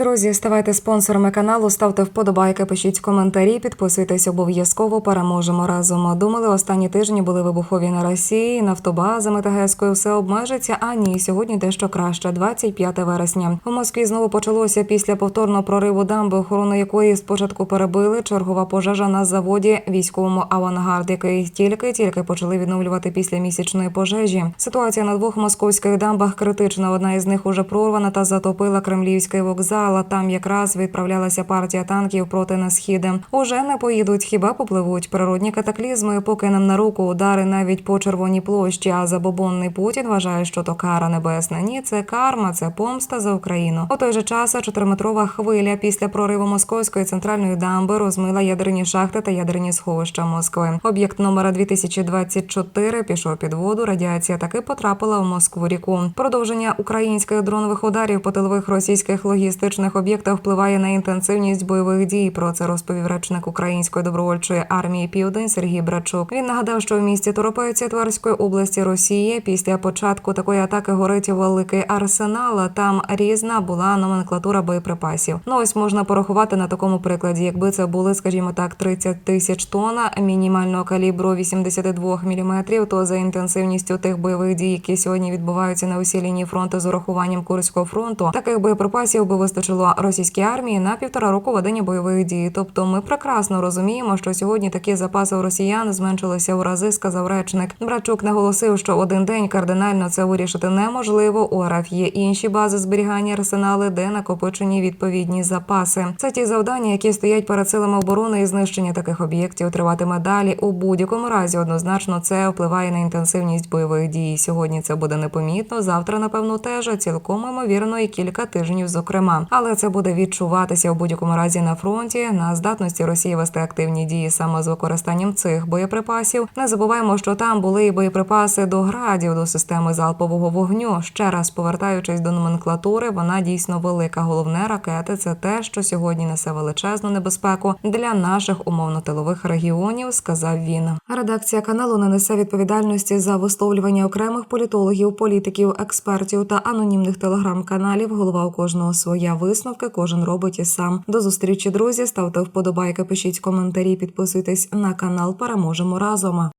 Друзі, ставайте спонсорами каналу, ставте вподобайки, пишіть коментарі, підписуйтесь обов'язково. Переможемо разом. Думали, останні тижні були вибухові на Росії, нафтобазами та ГЕСкою все обмежиться. А ні, сьогодні дещо краще. 25 вересня. У Москві знову почалося після повторного прориву дамби, охорону якої спочатку перебили. Чергова пожежа на заводі військовому авангард, який тільки-тільки почали відновлювати після місячної пожежі. Ситуація на двох московських дамбах критична. Одна із них уже прорвана та затопила Кремлівський вокзал. А Там якраз відправлялася партія танків проти на східи. Уже не поїдуть, хіба попливуть природні катаклізми, поки нам на руку удари навіть по червоній площі. А забобонний Путін вважає, що то кара небесна. Ні, це карма, це помста за Україну. У той же час чотириметрова хвиля після прориву московської центральної дамби розмила ядерні шахти та ядерні сховища Москви. Об'єкт номера 2024 пішов під воду. Радіація таки потрапила в Москву ріку. Продовження українських дронових ударів по тилових російських логістичних об'єктах впливає на інтенсивність бойових дій. Про це розповів речник української добровольчої армії Південь Сергій Брачук. Він нагадав, що в місті Торопеці Тверської області Росії після початку такої атаки горить великий арсенал. а Там різна була номенклатура боєприпасів. Ну ось можна порахувати на такому прикладі, якби це були, скажімо так, 30 тисяч тонн мінімального калібру 82 мм, то за інтенсивністю тих бойових дій, які сьогодні відбуваються на усій лінії фронту з урахуванням Курського фронту, таких боєприпасів би вистачило російській армії на півтора року ведення бойових дій. Тобто, ми прекрасно розуміємо, що сьогодні такі запаси у росіян зменшилися у рази, сказав речник. Брачук наголосив, що один день кардинально це вирішити неможливо. У РФ є інші бази зберігання арсенали, де накопичені відповідні запаси. Це ті завдання, які стоять перед силами оборони і знищення таких об'єктів триватиме далі. У будь-якому разі однозначно це впливає на інтенсивність бойових дій. Сьогодні це буде непомітно. Завтра, напевно, теж а цілком ймовірно і кілька тижнів, зокрема. Але це буде відчуватися в будь-якому разі на фронті на здатності Росії вести активні дії саме з використанням цих боєприпасів. Не забуваємо, що там були і боєприпаси до градів, до системи залпового вогню. Ще раз повертаючись до номенклатури, вона дійсно велика. Головне ракети це те, що сьогодні несе величезну небезпеку для наших умовно-тилових регіонів, сказав він. Редакція каналу не несе відповідальності за висловлювання окремих політологів, політиків, експертів та анонімних телеграм-каналів. Голова у кожного своя висновки. Кожен робить і сам. До зустрічі, друзі. Ставте вподобайки, пишіть коментарі, підписуйтесь на канал. Переможемо разом.